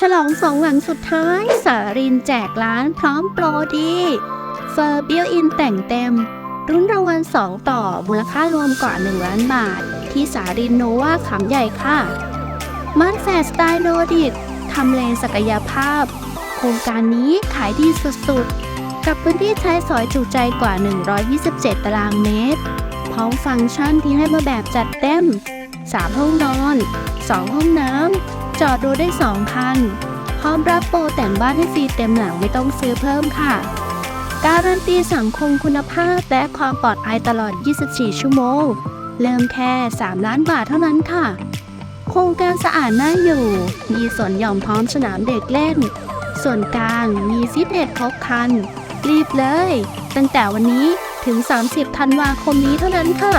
ฉลองสองหลังสุดท้ายสารินแจกร้านพร้อมโปรดีเฟอร์เบิลอินแต่งเต็ม รุ่นรางวัล2ต่อ มูลค่ารวมกว่า 1 ล้านบาท ที่สารินโนวาขำใหญ่ค่ะม่านแฟสไตล์โนดิกทำเลศักยภาพ โครงการนี้ขายดีสุดๆ กับพื้นที่ใช้สอยจุใจกว่า 127 ตารางเมตร พร้อมฟังก์ชันที่ให้มาแบบจัดเต็ม 3 ห้องนอน 2 ห้องน้ำ จอดรถได้ 2 คัน พร้อมรับโปรแต่งบ้านให้ฟรีเต็มหลังไม่ต้องซื้อเพิ่มค่ะ การันตีสังคมคุณภาพและความปลอดภัยตลอด 24 ชั่วโมง เริ่มแค่ 3 ล้านบาทเท่านั้นค่ะ โครงการสะอาดน่าอยู่ มีสวนหย่อมพร้อมสนามเด็กเล่น ส่วนกลางมีฟิตเนสครบคัน รีบเลย ตั้งแต่วันนี้ถึง 30 ธันวาคมนี้เท่านั้นค่ะ